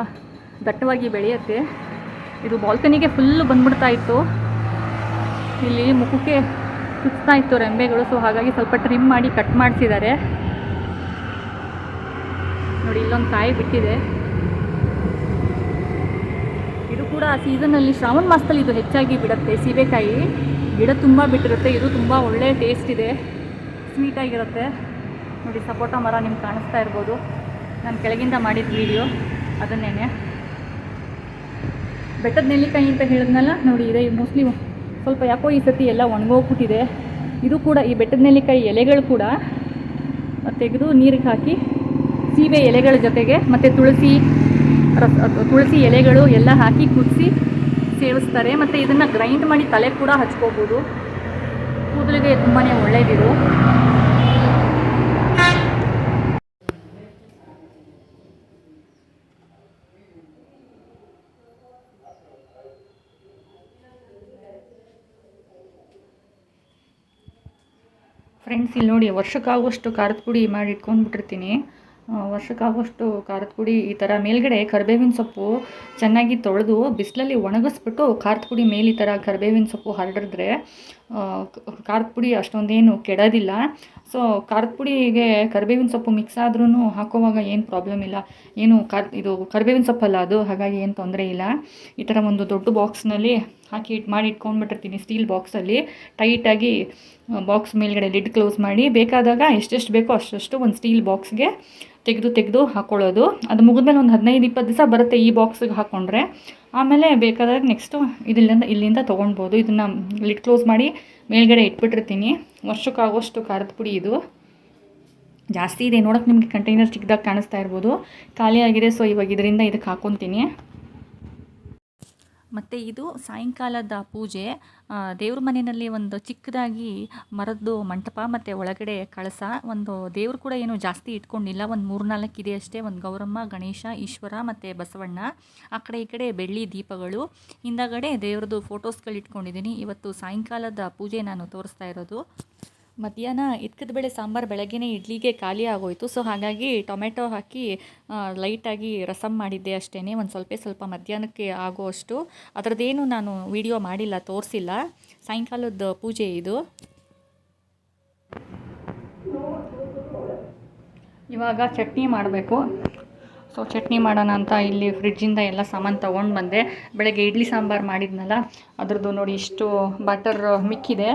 ದಟ್ಟವಾಗಿ ಬೆಳೆಯುತ್ತೆ. ಇದು ಬಾಲ್ಕನಿಗೆ ಫುಲ್ಲು ಬಂದ್ಬಿಡ್ತಾ ಇತ್ತು. ಇಲ್ಲಿ ಮುಖಕ್ಕೆ ಚುಚ್ತಾ ಇತ್ತು ರೆಂಬೆಗಳು ಸೊ ಹಾಗಾಗಿ ಸ್ವಲ್ಪ ಟ್ರಿಮ್ ಮಾಡಿ ಕಟ್ ಮಾಡಿಸಿದ್ದಾರೆ. ನೋಡಿ, ಇಲ್ಲೊಂದು ಕಾಯಿ ಬಿಟ್ಟಿದೆ. ಇದು ಕೂಡ ಆ ಸೀಸನಲ್ಲಿ ಶ್ರಾವಣ ಮಾಸದಲ್ಲಿ ಇದು ಹೆಚ್ಚಾಗಿ ಬಿಡುತ್ತೆ. ಸೀಬೆಕಾಯಿ ಗಿಡ ತುಂಬ ಬಿಟ್ಟಿರುತ್ತೆ. ಇದು ತುಂಬ ಒಳ್ಳೆಯ ಟೇಸ್ಟ್ ಇದೆ. ಸ್ವೀಟಾಗಿರುತ್ತೆ ನೋಡಿ, ಸಪೋಟ ಮರ ನಿಮ್ಗೆ ಕಾಣಿಸ್ತಾ ಇರ್ಬೋದು. ನಾನು ಕೆಳಗಿಂದ ಮಾಡಿದ ವಿಡಿಯೋ ಅದನ್ನೇನೆ. ಬೆಟ್ಟದ ನೆಲ್ಲಿಕಾಯಿ ಅಂತ ಹೇಳಿದ್ನಲ್ಲ? ನೋಡಿ, ಇದೆ. ಮೋಸ್ಟ್ಲಿ ಸ್ವಲ್ಪ ಯಾಕೋ ಈ ಸತಿ ಎಲ್ಲ ಒಣಗೋಗ್ಬಿಟ್ಟಿದೆ. ಇದು ಕೂಡ ಈ ಬೆಟ್ಟದ ನೆಲ್ಲಿಕಾಯಿ ಎಲೆಗಳು ಕೂಡ. ತೆಗೆದು ನೀರಿಗೆ ಹಾಕಿ ಸೀಬೆ ಎಲೆಗಳ ಜೊತೆಗೆ ಮತ್ತು ತುಳಸಿ ತುಳಸಿ ಎಲೆಗಳು ಎಲ್ಲ ಹಾಕಿ ಕುದಿಸಿ ಸೇವಿಸ್ತಾರೆ. ಮತ್ತು ಇದನ್ನು ಗ್ರೈಂಡ್ ಮಾಡಿ ತಲೆ ಕೂಡ ಹಚ್ಕೋಬೋದು. ಕೂದಲಿಗೆ ತುಂಬಾ ಒಳ್ಳೆಯದಿದು ಫ್ರೆಂಡ್ಸ್ ಇಲ್ಲಿ ನೋಡಿ, ವರ್ಷಕ್ಕಾಗುವಷ್ಟು ಖಾರದ ಪುಡಿ ಮಾಡಿ ಇಟ್ಕೊಂಡ್ಬಿಟ್ಟಿರ್ತೀನಿ. ವರ್ಷಕ್ಕಾಗುವಷ್ಟು ಖಾರದ ಪುಡಿ ಈ ಥರ ಮೇಲ್ಗಡೆ ಕರಿಬೇವಿನ ಸೊಪ್ಪು ಚೆನ್ನಾಗಿ ತೊಳೆದು ಬಿಸಿಲಲ್ಲಿ ಒಣಗಿಸ್ಬಿಟ್ಟು ಖಾರದ ಪುಡಿ ಮೇಲೆ ಈ ಥರ ಕರಿಬೇವಿನ ಸೊಪ್ಪು ಹರಡಿದ್ರೆ ಖಾರದ ಪುಡಿ ಅಷ್ಟೊಂದೇನು ಕೆಡೋದಿಲ್ಲ. ಸೊ ಖಾರದ ಪುಡಿಗೆ ಕರಿಬೇವಿನ ಸೊಪ್ಪು ಮಿಕ್ಸ್ ಆದ್ರೂ ಹಾಕೋವಾಗ ಏನು ಪ್ರಾಬ್ಲಮ್ ಇಲ್ಲ. ಏನು ಖಾರ, ಇದು ಕರಿಬೇವಿನ ಸೊಪ್ಪಲ್ಲ ಅದು, ಹಾಗಾಗಿ ಏನು ತೊಂದರೆ ಇಲ್ಲ. ಈ ಥರ ಒಂದು ದೊಡ್ಡ ಬಾಕ್ಸ್ನಲ್ಲಿ ಹಾಕಿ ಇಟ್ಟು ಮಾಡಿ ಇಟ್ಕೊಂಡ್ಬಿಟ್ಟಿರ್ತೀನಿ ಸ್ಟೀಲ್ ಬಾಕ್ಸಲ್ಲಿ ಟೈಟಾಗಿ ಬಾಕ್ಸ್ ಮೇಲ್ಗಡೆ ಲಿಡ್ ಕ್ಲೋಸ್ ಮಾಡಿ. ಬೇಕಾದಾಗ ಎಷ್ಟೆಷ್ಟು ಬೇಕೋ ಅಷ್ಟಷ್ಟು ಒಂದು ಸ್ಟೀಲ್ ಬಾಕ್ಸ್ಗೆ ತೆಗೆದು ತೆಗೆದು ಹಾಕ್ಕೊಳ್ಳೋದು ಅದು ಮುಗಿದ್ಮೇಲೆ ಒಂದು ಹದಿನೈದು ಇಪ್ಪತ್ತು ದಿವಸ ಬರುತ್ತೆ ಈ ಬಾಕ್ಸಿಗೆ ಹಾಕ್ಕೊಂಡ್ರೆ ಆಮೇಲೆ ಬೇಕಾದಾಗ ನೆಕ್ಸ್ಟು ಇದಿಲ್ಲಿಂದ ಇಲ್ಲಿಂದ ತೊಗೊಳ್ಬೋದು ಇದನ್ನು ಲಿಡ್ ಕ್ಲೋಸ್ ಮಾಡಿ ಮೇಲ್ಗಡೆ ಇಟ್ಬಿಟ್ಟಿರ್ತೀನಿ. ವರ್ಷಕ್ಕಾಗುವಷ್ಟು ಖಾರದ ಪುಡಿ ಇದು. ಜಾಸ್ತಿ ಇದೆ. ನೋಡೋಕೆ ನಿಮಗೆ ಕಂಟೈನರ್ ಚಿಕ್ಕದಾಗಿ ಕಾಣಿಸ್ತಾ ಇರ್ಬೋದು. ಖಾಲಿ ಆಗಿದೆ. ಸೊ ಇವಾಗ ಇದರಿಂದ ಇದಕ್ಕೆ ಹಾಕ್ಕೊತೀನಿ ಮತ್ತು ಇದು ಸಾಯಂಕಾಲದ ಪೂಜೆ ದೇವ್ರ ಮನೆಯಲ್ಲಿ ಒಂದು ಚಿಕ್ಕದಾಗಿ ಮರದ್ದು ಮಂಟಪ ಮತ್ತು ಒಳಗಡೆ ಕಳಸ, ಒಂದು ದೇವ್ರು ಕೂಡ ಏನು ಜಾಸ್ತಿ ಇಟ್ಕೊಂಡಿಲ್ಲ, ಒಂದು ಮೂರು ನಾಲ್ಕು ಇದೆ ಅಷ್ಟೇ, ಒಂದು ಗೌರಮ್ಮ, ಗಣೇಶ, ಈಶ್ವರ ಮತ್ತು ಬಸವಣ್ಣ, ಆ ಕಡೆ ಈ ಕಡೆ ಬೆಳ್ಳಿ ದೀಪಗಳು, ಹಿಂದಗಡೆ ದೇವ್ರದ್ದು ಫೋಟೋಸ್ಗಳು ಇಟ್ಕೊಂಡಿದ್ದೀನಿ ಇವತ್ತು ಸಾಯಂಕಾಲದ ಪೂಜೆ ನಾನು ತೋರಿಸ್ತಾ ಇರೋದು. ಮಧ್ಯಾಹ್ನ ಇದ್ಕದ ಬೆಳೆ ಸಾಂಬಾರು ಬೆಳಗ್ಗೆನೇ ಇಡ್ಲಿಗೆ ಖಾಲಿ ಆಗೋಯಿತು. ಸೊ ಹಾಗಾಗಿ ಟೊಮೆಟೊ ಹಾಕಿ ಲೈಟಾಗಿ ರಸಮ್ ಮಾಡಿದ್ದೆ ಅಷ್ಟೇ ಒಂದು ಸ್ವಲ್ಪ ಸ್ವಲ್ಪ ಮಧ್ಯಾಹ್ನಕ್ಕೆ ಆಗೋಷ್ಟು ಅದರದ್ದೇನು ನಾನು ವಿಡಿಯೋ ಮಾಡಿಲ್ಲ, ತೋರಿಸಿಲ್ಲ. ಸಾಯಂಕಾಲದ ಪೂಜೆ ಇದು. ಇವಾಗ ಚಟ್ನಿ ಮಾಡಬೇಕು. ಸೊ ಚಟ್ನಿ ಮಾಡೋಣ ಅಂತ ಇಲ್ಲಿ ಫ್ರಿಡ್ಜಿಂದ ಎಲ್ಲ ಸಾಮಾನು ತೊಗೊಂಡು ಬಂದೆ. ಬೆಳಗ್ಗೆ ಇಡ್ಲಿ ಸಾಂಬಾರು ಮಾಡಿದ್ನಲ್ಲ, ಅದರದ್ದು ನೋಡಿ ಇಷ್ಟು ಬಟರ್ ಮಿಕ್ಕಿದೆ.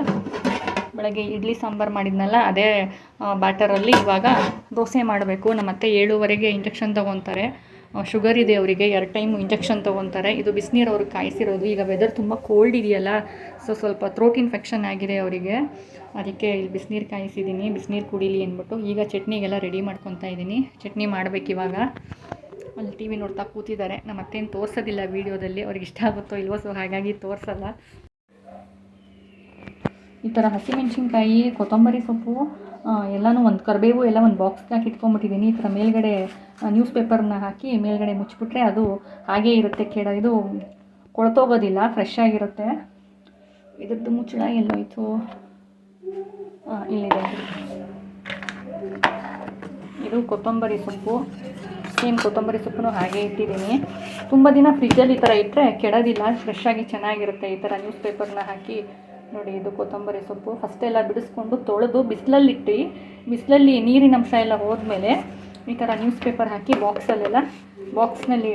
ಬೆಳಗ್ಗೆ ಇಡ್ಲಿ ಸಾಂಬಾರು ಮಾಡಿದ್ನಲ್ಲ, ಅದೇ ಬ್ಯಾಟರಲ್ಲಿ ಇವಾಗ ದೋಸೆ ಮಾಡಬೇಕು. ನಮ್ಮ ಅತ್ತೆ ಏಳುವರೆಗೆ ಇಂಜೆಕ್ಷನ್ ತೊಗೊತಾರೆ. ಶುಗರ್ ಇದೆ ಅವರಿಗೆ, ಎರಡು ಟೈಮು ಇಂಜೆಕ್ಷನ್ ತೊಗೊತಾರೆ. ಇದು ಬಿಸಿನೀರು ಅವ್ರಿಗೆ ಕಾಯಿಸಿರೋದು. ಈಗ ವೆದರ್ ತುಂಬ ಕೋಲ್ಡ್ ಇದೆಯಲ್ಲ ಸೊ ಸ್ವಲ್ಪ ಥ್ರೋಟ್ ಇನ್ಫೆಕ್ಷನ್ ಆಗಿದೆ ಅವರಿಗೆ. ಅದಕ್ಕೆ ಇಲ್ಲಿ ಬಿಸಿನೀರು ಕಾಯಿಸಿದ್ದೀನಿ ಬಿಸಿನೀರು ಕುಡೀಲಿ ಅಂದ್ಬಿಟ್ಟು ಈಗ ಚಟ್ನಿಗೆಲ್ಲ ರೆಡಿ ಮಾಡ್ಕೊತಾ ಇದ್ದೀನಿ ಚಟ್ನಿ ಮಾಡ್ಬೇಕು ಇವಾಗ. ಅಲ್ಲಿ ಟಿ ವಿ ನೋಡ್ತಾ ಕೂತಿದ್ದಾರೆ. ನಮ್ಮ ಅತ್ತೇನು ತೋರಿಸೋದಿಲ್ಲ ವೀಡಿಯೋದಲ್ಲಿ ಅವ್ರಿಗೆ ಇಷ್ಟ ಆಗುತ್ತೋ ಇಲ್ವೋ ಸೊ ಹಾಗಾಗಿ ತೋರಿಸಲ್ಲ. ಈ ಥರ ಹಸಿಮೆಣ್ಸಿನ್ಕಾಯಿ ಕೊತ್ತಂಬರಿ ಸೊಪ್ಪು ಎಲ್ಲನೂ ಒಂದು ಕರಿಬೇವು ಎಲ್ಲ ಒಂದು ಬಾಕ್ಸ್ಗೆ ಹಾಕಿ ಇಟ್ಕೊಂಬಿಟ್ಟಿದ್ದೀನಿ ಈ ಥರ ಮೇಲ್ಗಡೆ ನ್ಯೂಸ್ ಪೇಪರ್ನ ಹಾಕಿ ಮೇಲ್ಗಡೆ ಮುಚ್ಚಿಬಿಟ್ರೆ ಅದು ಹಾಗೇ ಇರುತ್ತೆ ಕೆಡ ಇದು ಕೊಳ್ತೋಗೋದಿಲ್ಲ ಫ್ರೆಶ್ ಆಗಿರುತ್ತೆ. ಇದ್ರದ್ದು ಮುಚ್ಚಳ ಎಲ್ಲೋಯ್ತು ಇಲ್ಲಿದೆ. ಇದು ಕೊತ್ತಂಬರಿ ಸೊಪ್ಪು. ಸೇಮ್ ಕೊತ್ತಂಬರಿ ಸೊಪ್ಪು ಹಾಗೆ ಇಟ್ಟಿದ್ದೀನಿ ತುಂಬ ದಿನ ಫ್ರಿಜ್ಜಲ್ಲಿ ಈ ಥರ ಇಟ್ಟರೆ ಕೆಡೋದಿಲ್ಲ ಫ್ರೆಶ್ ಆಗಿ ಚೆನ್ನಾಗಿರುತ್ತೆ ಈ ಥರ ನ್ಯೂಸ್ ಪೇಪರ್ನ ಹಾಕಿ. ನೋಡಿ, ಇದು ಕೊತ್ತಂಬರಿ ಸೊಪ್ಪು. ಫಸ್ಟ್ ಎಲ್ಲ ಬಿಡಿಸ್ಕೊಂಡು ತೊಳೆದು ಬಿಸಿಲಲ್ಲಿಟ್ಟು, ಬಿಸಿಲಲ್ಲಿ ನೀರಿನ ಅಂಶ ಎಲ್ಲ ಹೋದ್ಮೇಲೆ ಈ ಥರ ನ್ಯೂಸ್ ಪೇಪರ್ ಹಾಕಿ ಬಾಕ್ಸಲ್ಲೆಲ್ಲ ಬಾಕ್ಸ್ನಲ್ಲಿ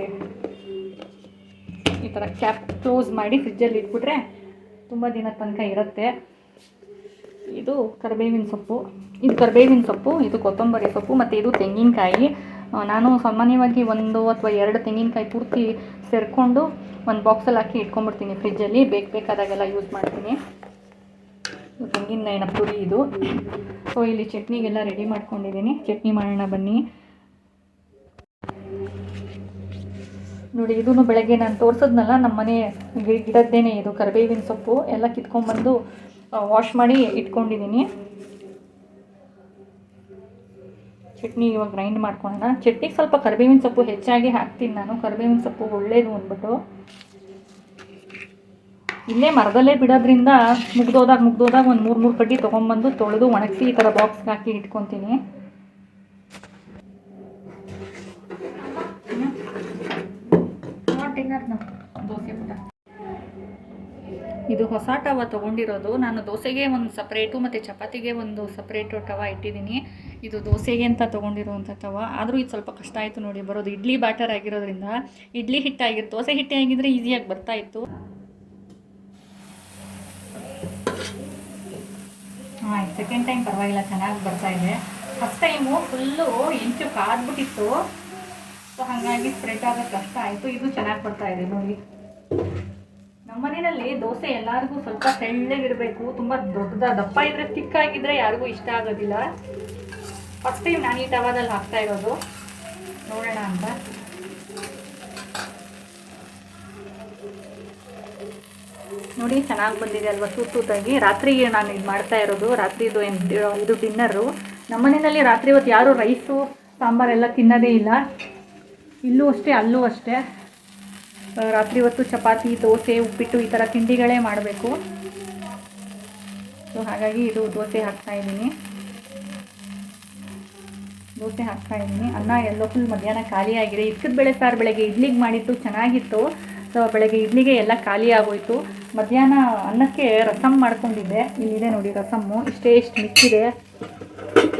ಈ ಥರ ಕ್ಯಾಪ್ ಕ್ಲೋಸ್ ಮಾಡಿ ಫ್ರಿಜ್ಜಲ್ಲಿ ಇಟ್ಬಿಟ್ರೆ ತುಂಬ ದಿನ ತನಕ ಇರುತ್ತೆ. ಇದು ಕರಿಬೇವಿನ ಸೊಪ್ಪು. ಇದು ಕರಿಬೇವಿನ ಸೊಪ್ಪು, ಇದು ಕೊತ್ತಂಬರಿ ಸೊಪ್ಪು, ಮತ್ತು ಇದು ತೆಂಗಿನಕಾಯಿ. ನಾನು ಸಾಮಾನ್ಯವಾಗಿ ಒಂದು ಅಥವಾ ಎರಡು ತೆಂಗಿನಕಾಯಿ ಪೂರ್ತಿ ಸೇರಿಕೊಂಡು ಒಂದು ಬಾಕ್ಸಲ್ಲಿ ಹಾಕಿ ಇಟ್ಕೊಂಡ್ಬಿಡ್ತೀನಿ ಫ್ರಿಜ್ಜಲ್ಲಿ ಬೇಕು ಬೇಕಾದಾಗೆಲ್ಲ ಯೂಸ್ ಮಾಡ್ತೀನಿ. ತೆಂಗಿನ ಪುರಿ ಇದು. ಸೊ ಇಲ್ಲಿ ಚಟ್ನಿಗೆಲ್ಲ ರೆಡಿ ಮಾಡ್ಕೊಂಡಿದ್ದೀನಿ. ಚಟ್ನಿ ಮಾಡೋಣ ಬನ್ನಿ. ನೋಡಿ ಇದೂ ಬೆಳಗ್ಗೆ ನಾನು ತೋರಿಸಿದ್ನಲ್ಲ ನಮ್ಮ ಮನೆ ಗಿಡದ್ದೇನೆ ಇದು, ಕರಿಬೇವಿನ ಸೊಪ್ಪು. ಎಲ್ಲ ಕಿತ್ಕೊಂಡ್ಬಂದು ವಾಶ್ ಮಾಡಿ ಇಟ್ಕೊಂಡಿದ್ದೀನಿ. ಚಟ್ನಿ ಇವಾಗ ಗ್ರೈಂಡ್ ಮಾಡ್ಕೊಳ್ಳೋಣ ಚಟ್ನಿಗೆ ಸ್ವಲ್ಪ ಕರಿಬೇವಿನ ಸೊಪ್ಪು ಹೆಚ್ಚಾಗಿ ಹಾಕ್ತೀನಿ ನಾನು. ಕರಿಬೇವಿನ ಸೊಪ್ಪು ಒಳ್ಳೇದು ಅಂದ್ಬಿಟ್ಟು. ಇಲ್ಲೇ ಮರದಲ್ಲೇ ಬಿಡೋದ್ರಿಂದ ಮುಗ್ದೋದಾಗ ಮುಗ್ದೋದಾಗ ಒಂದು ಮೂರು ಮೂರು ಕಡ್ಡಿ ತೊಗೊಂಬಂದು ತೊಳೆದು ಒಣಗಿಸಿ ಈ ಥರ ಬಾಕ್ಸ್ಗೆ ಹಾಕಿ ಇಟ್ಕೊತೀನಿ. ದೋಸೆ ಇದು ಹೊಸ ಟವ ತೊಗೊಂಡಿರೋದು. ನಾನು ದೋಸೆಗೆ ಒಂದು ಸಪ್ರೇಟು ಮತ್ತು ಚಪಾತಿಗೆ ಒಂದು ಸಪ್ರೇಟು ಟವ ಇಟ್ಟಿದ್ದೀನಿ. ಇದು ದೋಸೆಗೆ ಅಂತ ತೊಗೊಂಡಿರುವಂಥ ತವ. ಆದರೂ ಇದು ಸ್ವಲ್ಪ ಕಷ್ಟ ಆಯಿತು ನೋಡಿ, ಬರೋದು. ಇಡ್ಲಿ ಬ್ಯಾಟರ್ ಆಗಿರೋದ್ರಿಂದ, ಇಡ್ಲಿ ಹಿಟ್ಟಾಗಿತ್ತು ದೋಸೆ ಹಿಟ್ಟೆ ಆಗಿದ್ರೆ ಈಸಿಯಾಗಿ ಬರ್ತಾ ಹಾಂ ಸೆಕೆಂಡ್ ಟೈಮ್ ಪರವಾಗಿಲ್ಲ, ಚೆನ್ನಾಗಿ ಬರ್ತಾ ಇದೆ. ಫಸ್ಟ್ ಟೈಮು ಫುಲ್ಲು ಇಂಚು ಕಾದ್ಬಿಟ್ಟಿತ್ತು. ಸೊ ಹಾಗಾಗಿ ಸ್ಪ್ರೆಡ್ ಆಗೋದು ಕಷ್ಟ ಆಯಿತು. ಇದು ಚೆನ್ನಾಗಿ ಬರ್ತಾ ಇದೆ ನೋಡಿ. ನಮ್ಮ ಮನೆಯಲ್ಲಿ ದೋಸೆ ಎಲ್ಲರಿಗೂ ಸ್ವಲ್ಪ ತೆಳ್ಳಗಿರಬೇಕು. ತುಂಬ ದೊಡ್ಡದ ದಪ್ಪ ಇದ್ರೆ ತಿಕ್ಕಾಗಿದ್ರೆ ಯಾರಿಗೂ ಇಷ್ಟ ಆಗೋದಿಲ್ಲ. ಫಸ್ಟ್ ಟೈಮ್ ನಾನು ಈ ಟವಾದಲ್ಲಿ ಹಾಕ್ತಾ ಇರೋದು. ನೋಡೋಣ ಅಂತ. ನೋಡಿ, ಚೆನ್ನಾಗಿ ಬಂದಿದೆ ಅಲ್ವಾ ತೂತ್ ತೂತಾಗಿ ರಾತ್ರಿಗೆ ನಾನು ಇದು ಮಾಡ್ತಾ ಇರೋದು ರಾತ್ರಿದು ಏನ್- ಇದು ಡಿನ್ನರು ನಮ್ಮ ಮನೆಯಲ್ಲಿ ರಾತ್ರಿ ಹೊತ್ತು ಯಾರೂ ರೈಸು ಸಾಂಬಾರೆಲ್ಲ ತಿನ್ನೋದೇ ಇಲ್ಲ. ಇಲ್ಲೂ ಅಷ್ಟೇ, ಅಲ್ಲೂ ಅಷ್ಟೇ. ರಾತ್ರಿ ಹೊತ್ತು ಚಪಾತಿ, ದೋಸೆ, ಉಪ್ಪಿಟ್ಟು ಈ ಥರ ತಿಂಡಿಗಳೇ ಮಾಡಬೇಕು. ಸೊ ಹಾಗಾಗಿ ಇದು ದೋಸೆ ಹಾಕ್ತಾ ಇದ್ದೀನಿ. ದೋಸೆ ಹಾಕ್ತಾ ಇದ್ದೀನಿ. ಅನ್ನ ಎಲ್ಲೋ ಫುಲ್ ಮಧ್ಯಾಹ್ನ ಖಾಲಿಯಾಗಿದೆ. ಇಕ್ಕದ ಬೇಳೆ ಸಾರು ಬೆಳಗ್ಗೆ ಇಡ್ಲಿಗೆ ಮಾಡಿತ್ತು ಚೆನ್ನಾಗಿತ್ತು. ಸೊ ಬೆಳಗ್ಗೆ ಇಡ್ಲಿಗೆ ಎಲ್ಲ ಖಾಲಿ ಆಗೋಯಿತು. ಮಧ್ಯಾಹ್ನ ಅನ್ನಕ್ಕೆ ರಸಮ್ ಮಾಡ್ಕೊಂಡಿದ್ದೆ. ಇಲ್ಲಿದೆ ನೋಡಿ ರಸಮ್ಮು. ಇಷ್ಟೇ ಇಷ್ಟು ಮಿಕ್ಕಿದೆ.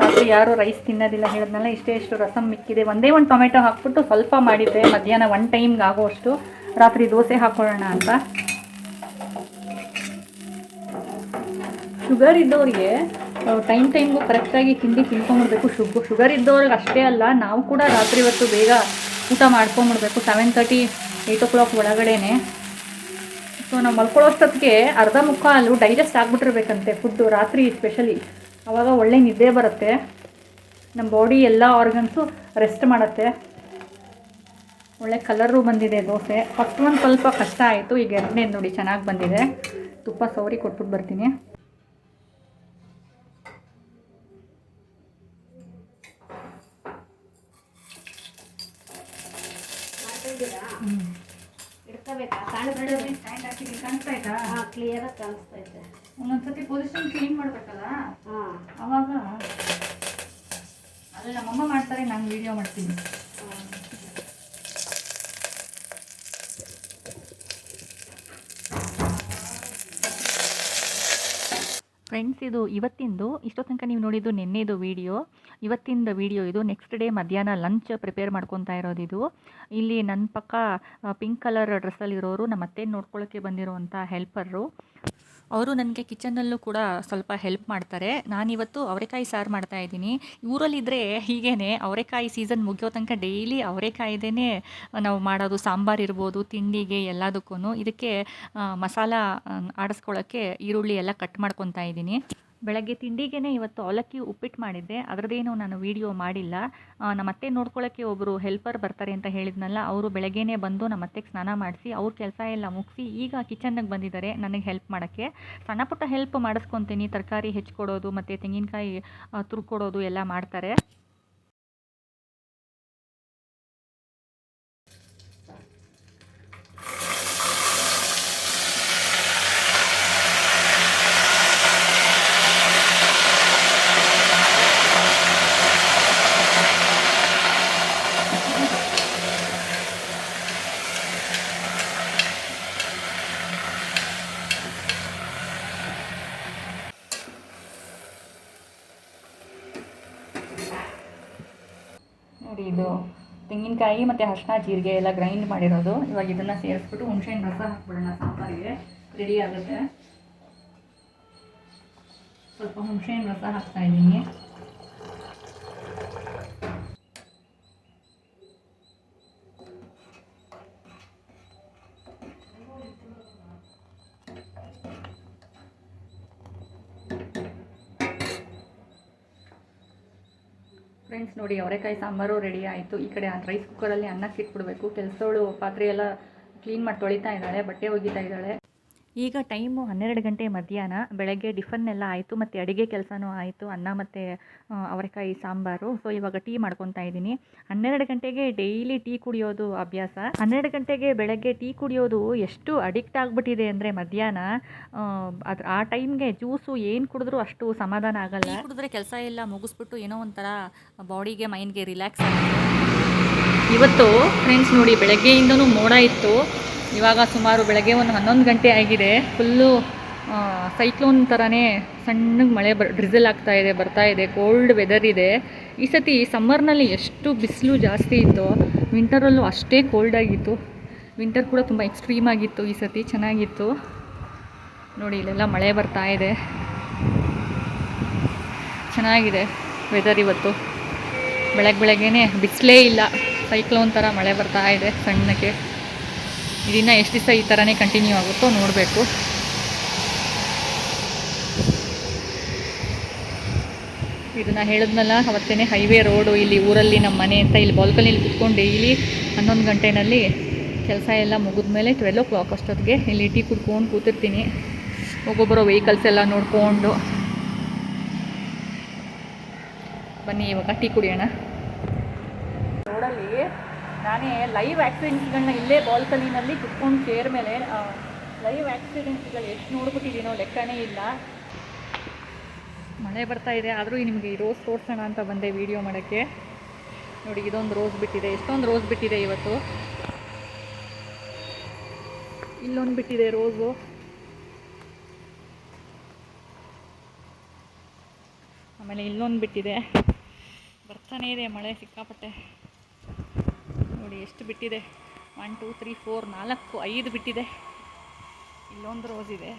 ರಾತ್ರಿ ಯಾರು ರೈಸ್ ತಿನ್ನೋದಿಲ್ಲ ಹೇಳಿದ್ನಲ್ಲ, ಇಷ್ಟೇ ಇಷ್ಟು ರಸಮ್ ಮಿಕ್ಕಿದೆ. ಒಂದೇ ಒಂದು ಟೊಮೆಟೊ ಹಾಕ್ಬಿಟ್ಟು ಸ್ವಲ್ಪ ಮಾಡಿದ್ದೆ. ಮಧ್ಯಾಹ್ನ ಒನ್ ಟೈಮ್ಗೆ ಆಗೋಷ್ಟು ರಾತ್ರಿ ದೋಸೆ ಹಾಕ್ಕೊಳ್ಳೋಣ ಅಂತ. ಶುಗರ್ ಇದ್ದವ್ರಿಗೆ ಟೈಮ್ ಟೈಮ್ಗೂ ಕರೆಕ್ಟಾಗಿ ತಿಂಡಿ ತಿನ್ಕೊಂಡ್ಬಿಡ್ಬೇಕು. ಶುಗರ್ ಶುಗರ್ ಇದ್ದವ್ರಿಗೆ ಅಷ್ಟೇ ಅಲ್ಲ, ನಾವು ಕೂಡ ರಾತ್ರಿ ಹೊತ್ತು ಬೇಗ ಊಟ ಮಾಡ್ಕೊಂಬಿಡ್ಬೇಕು seven thirty eight o'clock ಒಳಗಡೆನೆ. ಸೊ ನಾವು ಮಲ್ಕೊಳ್ಳೋಷ್ಟೊತ್ತಿಗೆ ಅರ್ಧ ಮುಕ್ಕಾಲು ಡೈಜೆಸ್ಟ್ ಆಗಿಬಿಟ್ಟಿರ್ಬೇಕಂತೆ ಫುಡ್ಡು ರಾತ್ರಿ ಸ್ಪೆಷಲಿ ಆವಾಗ ಒಳ್ಳೆ ನಿದ್ದೆ ಬರುತ್ತೆ. ನಮ್ಮ ಬಾಡಿ ಎಲ್ಲ ಆರ್ಗನ್ಸು ರೆಸ್ಟ್ ಮಾಡುತ್ತೆ. ಒಳ್ಳೆ ಕಲರು ಬಂದಿದೆ ದೋಸೆ. ಫಸ್ಟ್ ಒಂದು ಸ್ವಲ್ಪ ಕಷ್ಟ ಆಯಿತು. ಈಗ ಎರಡನೇದು ನೋಡಿ ಚೆನ್ನಾಗಿ ಬಂದಿದೆ. ತುಪ್ಪ ಸವರಿ ಕೊಟ್ಬಿಟ್ಟು ಬರ್ತೀನಿ. ಇಡ್ಕೋಬೇಕಾ ಕಾಣಿಸ್ತಾ ಕಾಣಿಸ್ತಾ ಆಯ್ತಾ ಹಾಂ ಕ್ಲಿಯರಾಗಿ ಕಾಣಿಸ್ತೈತೆ ಒಂದೊಂದ್ಸತಿ ಪೊಸಿಷನ್ ಕ್ಲೀನ್ ಮಾಡಬೇಕಲ್ಲ? ಹಾಂ. ಅವಾಗ? ಅಲ್ಲ ನಮ್ಮಮ್ಮ ಮಾಡ್ತಾರೆ ನಾನು ವಿಡಿಯೋ ಮಾಡ್ತೀನಿ. ಫ್ರೆಂಡ್ಸ್ ಇದು ಇವತ್ತಿಂದು ಇಷ್ಟೋ ತನಕ ನೀವು ನೋಡಿದ್ದು ನಿನ್ನೆದು ವಿಡಿಯೋ ಇವತ್ತಿಂದ ವಿಡಿಯೋ ಇದು ನೆಕ್ಸ್ಟ್ ಡೇ ಮಧ್ಯಾಹ್ನ ಲಂಚ್ ಪ್ರಿಪೇರ್ ಮಾಡ್ಕೊತಾ ಇರೋದು ಇದು. ಇಲ್ಲಿ ನನ್ನ ಪಕ್ಕ ಪಿಂಕ್ ಕಲರ್ ಡ್ರೆಸ್ಸಲ್ಲಿರೋರು ನಮ್ಮ ಅತ್ತೆ ನೋಡ್ಕೊಳ್ಳೋಕ್ಕೆ ಬಂದಿರುವಂಥ ಹೆಲ್ಪರು ಅವರು ನನಗೆ ಕಿಚನ್ನಲ್ಲೂ ಕೂಡ ಸ್ವಲ್ಪ ಹೆಲ್ಪ್ ಮಾಡ್ತಾರೆ. ನಾನಿವತ್ತು ಅವರೆಕಾಯಿ ಸಾರು ಮಾಡ್ತಾ ಇದ್ದೀನಿ. ಊರಲ್ಲಿದ್ದರೆ ಹೀಗೇ ಅವರೆಕಾಯಿ ಸೀಸನ್ ಮುಗಿಯೋ ತನಕ ಡೈಲಿ ಅವರೆಕಾಯಿದೇ ನಾವು ಮಾಡೋದು, ಸಾಂಬಾರು ಇರ್ಬೋದು, ತಿಂಡಿಗೆ ಎಲ್ಲದಕ್ಕೂ ಇದಕ್ಕೆ ಮಸಾಲ ಆಡಿಸ್ಕೊಳ್ಳೋಕ್ಕೆ ಈರುಳ್ಳಿ ಎಲ್ಲ ಕಟ್ ಮಾಡ್ಕೊತಾ ಇದ್ದೀನಿ. ಬೆಳಗ್ಗೆ ತಿಂಡಿಗೆ ಇವತ್ತು ಅವಲಕ್ಕಿ ಉಪ್ಪಿಟ್ಟು ಮಾಡಿದ್ದೆ. ಅದರದ್ದೇನು ನಾನು ವಿಡಿಯೋ ಮಾಡಿಲ್ಲ. ನಮ್ಮತ್ತೆ ನೋಡ್ಕೊಳ್ಳೋಕ್ಕೆ ಒಬ್ಬರು ಹೆಲ್ಪರ್ ಬರ್ತಾರೆ ಅಂತ ಹೇಳಿದ್ನಲ್ಲ, ಅವರು ಬೆಳಗ್ಗೆನೇ ಬಂದು ನಮ್ಮ ಅತ್ತೆಗೆ ಸ್ನಾನ ಮಾಡಿಸಿ, ಅವ್ರ ಕೆಲಸ ಎಲ್ಲ ಮುಗಿಸಿ, ಈಗ ಕಿಚನ್ನಿಗೆ ಬಂದಿದ್ದಾರೆ ನನಗೆ ಹೆಲ್ಪ್ ಮಾಡೋಕ್ಕೆ. ಸಣ್ಣ ಪುಟ್ಟ ಹೆಲ್ಪ್ ಮಾಡಿಸ್ಕೊತೀನಿ, ತರಕಾರಿ ಹೆಚ್ಚಿಕೊಡೋದು ಮತ್ತು ತೆಂಗಿನಕಾಯಿ ತುರ್ಕೊಡೋದು ಎಲ್ಲ ಮಾಡ್ತಾರೆ ನೋಡಿ ಇದು ತೆಂಗಿನಕಾಯಿ ಮತ್ತು ಅರಿಶಿನ, ಜೀರಿಗೆ ಎಲ್ಲ ಗ್ರೈಂಡ್ ಮಾಡಿರೋದು. ಇವಾಗ ಇದನ್ನು ಸೇರಿಸ್ಬಿಟ್ಟು ಹುಣಸೆಹಣ್ಣು ರಸ ಹಾಕ್ಬಿಡೋಣ, ಸಾಂಬಾರಿಗೆ. ರೆಡಿ ಆಗುತ್ತೆ. ಸ್ವಲ್ಪ ಹುಣಸೆಹಣ್ಣು ರಸ ಹಾಕ್ತಾ ಇದ್ದೀನಿ ಫ್ರೆಂಡ್ಸ್ ನೋಡಿ, ಅವರೆಕಾಯಿ ಸಾಂಬಾರು ರೆಡಿ ಆಯಿತು. ಈ ಕಡೆ ರೈಸ್ ಕುಕ್ಕರಲ್ಲಿ ಅನ್ನಕ್ಕೆ ಇಟ್ಬಿಡ್ಬೇಕು ಕೆಲಸದವಳು ಪಾತ್ರೆ ಎಲ್ಲ ಕ್ಲೀನ್ ಮಾಡಿ ತೊಳಿತಾ ಇದ್ದಾಳೆ, ಬಟ್ಟೆ ಒಗಿತಾ ಇದ್ದಾಳೆ. ಈಗ ಟೈಮು ಹನ್ನೆರಡು ಗಂಟೆ ಮಧ್ಯಾಹ್ನ, ಬೆಳಗ್ಗೆ ಟಿಫನ್ನೆಲ್ಲ ಆಯಿತು, ಮತ್ತು ಅಡುಗೆ ಕೆಲಸನೂ ಆಯಿತು, ಅನ್ನ ಮತ್ತು ಅವರೆಕಾಯಿ ಸಾಂಬಾರು. ಸೊ ಇವಾಗ ಟೀ ಮಾಡ್ಕೊತಾ ಇದ್ದೀನಿ. ಹನ್ನೆರಡು ಗಂಟೆಗೆ ಡೈಲಿ ಟೀ ಕುಡಿಯೋದು ಅಭ್ಯಾಸ. ಹನ್ನೆರಡು ಗಂಟೆಗೆ ಬೆಳಗ್ಗೆ ಟೀ ಕುಡಿಯೋದು ಎಷ್ಟು ಅಡಿಕ್ಟ್ ಆಗಿಬಿಟ್ಟಿದೆ ಅಂದರೆ ಮಧ್ಯಾಹ್ನ ಅದು, ಆ ಟೈಮ್ಗೆ ಜ್ಯೂಸು ಏನು ಕುಡಿದ್ರೂ ಅಷ್ಟು ಸಮಾಧಾನ ಆಗಲ್ಲ. ಕುಡಿದ್ರೆ ಕೆಲಸ ಎಲ್ಲ ಮುಗಿಸ್ಬಿಟ್ಟು ಏನೋ ಒಂಥರ ಬಾಡಿಗೆ ಮೈಂಡ್ಗೆ ರಿಲ್ಯಾಕ್ಸ್ ಆಗುತ್ತೆ. ಇವತ್ತು ಫ್ರೆಂಡ್ಸ್ ನೋಡಿ ಬೆಳಗ್ಗೆಯಿಂದನೂ ಮೋಡ ಇತ್ತು. ಇವಾಗ ಸುಮಾರು ಬೆಳಗ್ಗೆ ಒಂದು ಹನ್ನೊಂದು ಗಂಟೆ ಆಗಿದೆ. ಫುಲ್ಲು ಸೈಕ್ಲೋನ್ ಥರನೇ ಸಣ್ಣಗೆ ಮಳೆ ಬರ್ ಡ್ರಿಸಲ್ ಆಗ್ತಾ ಇದೆ, ಬರ್ತಾ ಇದೆ ಕೋಲ್ಡ್ ವೆದರ್ ಇದೆ. ಈ ಸತಿ ಸಮ್ಮರ್ನಲ್ಲಿ ಎಷ್ಟು ಬಿಸಿಲು ಜಾಸ್ತಿ ಇತ್ತು. ವಿಂಟರಲ್ಲೂ ಅಷ್ಟೇ ಕೋಲ್ಡ್ ಆಗಿತ್ತು. ವಿಂಟರ್ ಕೂಡ ತುಂಬ ಎಕ್ಸ್ಟ್ರೀಮ್ ಆಗಿತ್ತು ಈ ಸತಿ, ಚೆನ್ನಾಗಿತ್ತು. ನೋಡಿ, ಇಲ್ಲೆಲ್ಲ ಮಳೆ ಬರ್ತಾ ಇದೆ. ಚೆನ್ನಾಗಿದೆ ವೆದರ್ ಇವತ್ತು. ಬೆಳಗ್ಗೆ ಬೆಳಗ್ಗೆನೇ ಬಿಸಿಲೇ ಇಲ್ಲ. ಸೈಕ್ಲೋನ್ ಥರ ಮಳೆ ಬರ್ತಾ ಇದೆ ಸಣ್ಣಕ್ಕೆ. ಇದನ್ನು ಎಷ್ಟು ದಿವಸ ಈ ಥರನೇ ಕಂಟಿನ್ಯೂ ಆಗುತ್ತೋ ನೋಡಬೇಕು. ಇದನ್ನು ಹೇಳಿದ್ನಲ್ಲ ಅವತ್ತೇ ಹೈವೇ ರೋಡು ಇಲ್ಲಿ ಊರಲ್ಲಿ ನಮ್ಮ ಮನೆ ಅಂತ ಇಲ್ಲಿ ಬಾಲ್ಕನಿಲಿ ಕುತ್ಕೊಂಡು ಡೈಲಿ ಹನ್ನೊಂದು ಗಂಟೆನಲ್ಲಿ ಕೆಲಸ ಎಲ್ಲ ಮುಗಿದ್ಮೇಲೆ ಟ್ವೆಲ್ ಓ ಕ್ಲಾಕ್ ಅಷ್ಟೊತ್ತಿಗೆ ಇಲ್ಲಿ ಟೀ ಕುಡ್ಕೊಂಡು ಕೂತಿರ್ತೀನಿ. ಒಬ್ಬೊಬ್ಬರು ವೆಹಿಕಲ್ಸ್ ಎಲ್ಲ ನೋಡಿಕೊಂಡು. ಬನ್ನಿ, ಇವಾಗ ಟೀ ಕುಡಿಯೋಣ. ನಾನೇ ಲೈವ್ ಆಕ್ಸಿಡೆಂಟ್ಗಳನ್ನ ಇಲ್ಲೇ ಬಾಲ್ಕನಿನಲ್ಲಿ ಕುತ್ಕೊಂಡು ಚೇರ್ ಮೇಲೆ ಲೈವ್ ಆಕ್ಸಿಡೆಂಟ್ಗಳು ಎಷ್ಟು ನೋಡ್ಬಿಟ್ಟಿದ್ದೀನೋ ಲೆಕ್ಕನೇ ಇಲ್ಲ. ಮಳೆ ಬರ್ತಾ ಇದೆ, ಆದರೂ ನಿಮಗೆ ಈ ರೋಸ್ ತೋರಿಸೋಣ ಅಂತ ಬಂದೆ ವಿಡಿಯೋ ಮಾಡೋಕ್ಕೆ. ನೋಡಿ, ಇದೊಂದು ರೋಸ್ ಬಿಟ್ಟಿದೆ, ಎಷ್ಟೊಂದು ರೋಸ್ ಬಿಟ್ಟಿದೆ ಇವತ್ತು. ಇಲ್ಲೊಂದು ಬಿಟ್ಟಿದೆ ರೋಸು ಆಮೇಲೆ ಇಲ್ಲೊಂದು ಬಿಟ್ಟಿದೆ. ಬರ್ತಾನೇ ಇದೆ ಮಳೆ, ಸಿಕ್ಕಾಪಟ್ಟೆ. ನೋಡಿ ಎಷ್ಟು ಬಿಟ್ಟಿದೆ? ಒನ್ ಟೂ ತ್ರೀ ಫೋರ್ ನಾಲ್ಕು ಐದು ಬಿಟ್ಟಿದೆ. ಇಲ್ಲೊಂದು ರೋಸ್ ಇದೆ.